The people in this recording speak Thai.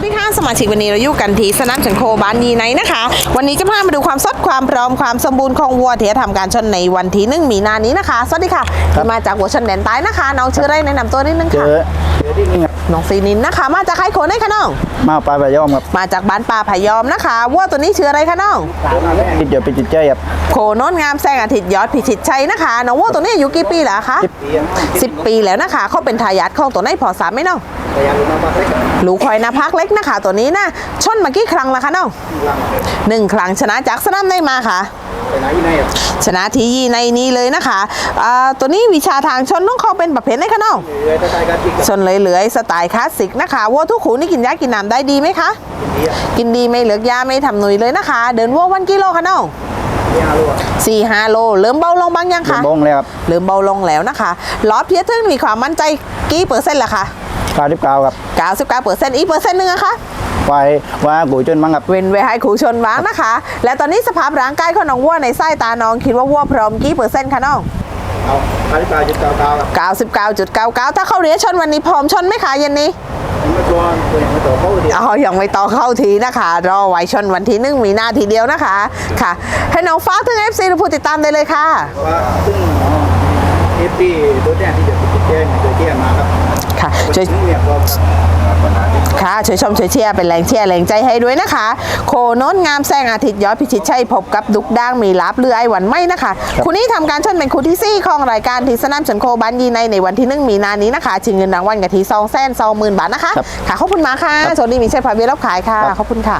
วัสดีค่ะสมาชิกวันนี้เราอยู่กันที่สนามชันโคบ้านยีไนนะคะ วันนี้จะพามาดูความสดความพร้อมความสมบูรณ์ของวัวที่จะทำการชนในวันที่หนึ่งมีนานี้นะคะ สวัสดีค่ะครับมาจากหัวชนแดนใต้นะคะ น้องชื่ออะไรแนะนำตัวนิดนึงเจค่ะอเจอที่ นี่ครับน้องซีนินนะคะ มาจากใครโขนได้คะน้อง มาปลาปลายอมครับมาจากบ้านป่าพยอมนะคะวัวตัวนี้ชื่ออะไรคะน้อง ติดเดี๋ยวไปจิตใจครับ โคโนนงามแสงอาทิตย์ยอดพิชิตชัยนะคะน้องวัวตัวนี้อายุกี่ปีแล้วคะสิบสิบปีแล้วนะคะ เขาเป็นทายาทของตัวไหนพอสามไหมน้องลูกคอยนาพักเล็กนะคะ ตัวนี้นะชนมากี่ครั้งแล้วคะน้องหนึ่งครั้งชนะจากสนามได้มาค่ะ ไปไหนอยู่ไหนครับชนะทียีในนี้เลยนะคะอ่าตัวนี้วิชาทางชนต้องเขาเป็นประเภทไหนคะน้องเรือตะไคร้กันจิกชนเลยเหลือยๆสไตล์คลาสสิกนะคะวัวทุกขูนี่กินยากินน้ำได้ดีไหมคะ กินดีไม่เหลือกยาไม่ทำหนุยเลยนะคะ เดินวัววันกิโลคะน้องยาลูกสี่ห้าโลเริ่มเบาลงบ้างยังเป็นคะบงแล้วครับเริ่มเบาลงแล้วนะคะล้อเพียรทึ่งมีความมั่นใจกี่เปอร์เซ็นต์ละคะเก้าสิบเก้าครับ99เปอร์เซ็นต์อีกเปอร์เซ็นต์หนึงอะคะ ไฟว่ากูจนมั้งครับ เว้นไว้ให้ครูชนบ้างนะคะ และตอนนี้สภาพร่างกายของน้องวัวในไส้ตาน้องคิดว่าวัวพร้อมกี่เปอร์เซ็นต์คะน้องเอาเก้าสิบเก้าจุดเก้าเก้าครับ99.99 ถ้าเข้าเรียนชนวันนี้พร้อมชนไหมคะเย็นนี้ ไม่ตัวตัวอย่างไม่ตัวเขาเดียวอ๋อ ยังไม่ต่อเข้าทีนะคะ รอไว้ชนวันที่หนึ่งมีนาทีเดียวนะคะ ค่ะ ให้น้องฟ้ากถึง FC หรือผู้ติดตามได้เลยค่ะเพราะว่าซึ่งเอฟปีตัวแทนที่เดี๋ยวไปจิตใจเนี่ยโดยที่มาครับค่ะ ช่วยซึ่งเนี่ยก็ปัญหาที่ค่ะช่วยชมช่วยเชียร์เป็นแรงเชียร์แรงใจให้ด้วยนะคะ โคโนนงามแสงอาทิตย์ยอดพิชิตชัยพบกับดุกด่างมีลับเรือไอหวันไม่นะคะคู่นี้ทำการชนเป็นคู่ที่สี่ของรายการที่สนามชนโคบันยีในในวันที่หนึ่งมีนานี้นะคะชิงเงินรางวัลกับทีซองแสนซองหมื่นบาทนะคะค่ะขอบคุณมากค่ะโชคดีมีชัยพาเวียรับขายค่ะขอบคุณค่ะ